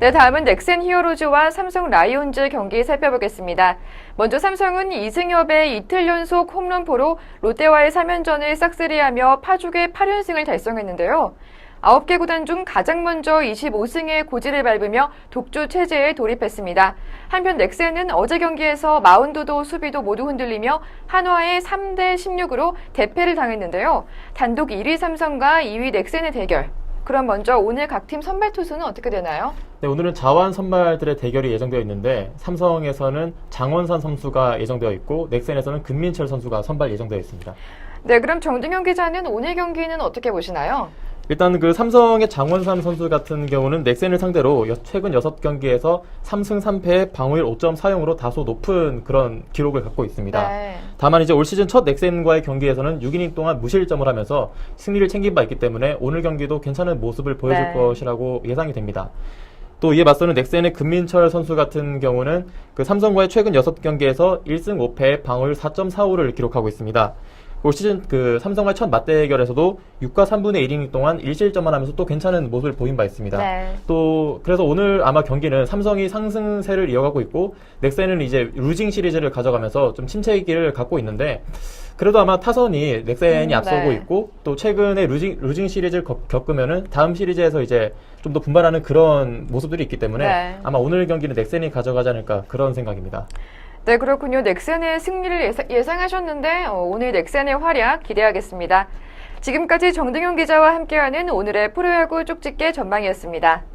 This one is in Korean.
네, 다음은 넥센 히어로즈와 삼성 라이온즈 경기 살펴보겠습니다. 먼저 삼성은 이승엽의 이틀 연속 홈런포로 롯데와의 3연전을 싹쓸이하며 파죽의 8연승을 달성했는데요. 9개 구단 중 가장 먼저 25승의 고지를 밟으며 독주 체제에 돌입했습니다. 한편 넥센은 어제 경기에서 마운드도 수비도 모두 흔들리며 한화의 3대 16으로 대패를 당했는데요. 단독 1위 삼성과 2위 넥센의 대결. 그럼 먼저 오늘 각 팀 선발 투수는 어떻게 되나요? 네, 오늘은 자완 선발들의 대결이 예정되어 있는데 삼성에서는 장원산 선수가 예정되어 있고 넥센에서는 금민철 선수가 선발 예정되어 있습니다. 네, 그럼 정등현 기자는 오늘 경기는 어떻게 보시나요? 일단 그 삼성의 장원삼 선수 같은 경우는 넥센을 상대로 여- 최근 6경기에서 3승 3패 방어율 5.40으로 다소 높은 그런 기록을 갖고 있습니다. 네. 다만 이제 올 시즌 첫 넥센과의 경기에서는 6이닝 동안 무실점을 하면서 승리를 챙긴 바 있기 때문에 오늘 경기도 괜찮은 모습을 보여줄 네. 것이라고 예상이 됩니다. 또 이에 맞서는 넥센의 금민철 선수 같은 경우는 그 삼성과의 최근 6경기에서 1승 5패 방어율 4.45를 기록하고 있습니다. 올 시즌 그 삼성과의 첫 맞대결에서도 6과 3분의 1이닝 동안 1실점을 하면서 또 괜찮은 모습을 보인 바 있습니다. 네. 또 그래서 오늘 아마 경기는 삼성이 상승세를 이어가고 있고 넥센은 이제 루징 시리즈를 가져가면서 좀 침체기를 갖고 있는데 그래도 아마 타선이 넥센이 음, 앞서고 네. 있고 또 최근에 루징 루징 시리즈를 겪- 겪으면은 다음 시리즈에서 이제 좀 더 분발하는 그런 모습들이 있기 때문에 네. 아마 오늘 경기는 넥센이 가져가지 않을까 그런 생각입니다. 네, 그렇군요. 넥센의 승리를 예상, 예상 하셨는데 어, 오늘 넥센의 활약 기대하겠습니다. 지금까지 정등현 기자와 함께하는 오늘의 프로야구 쪽집게 전망이었습니다.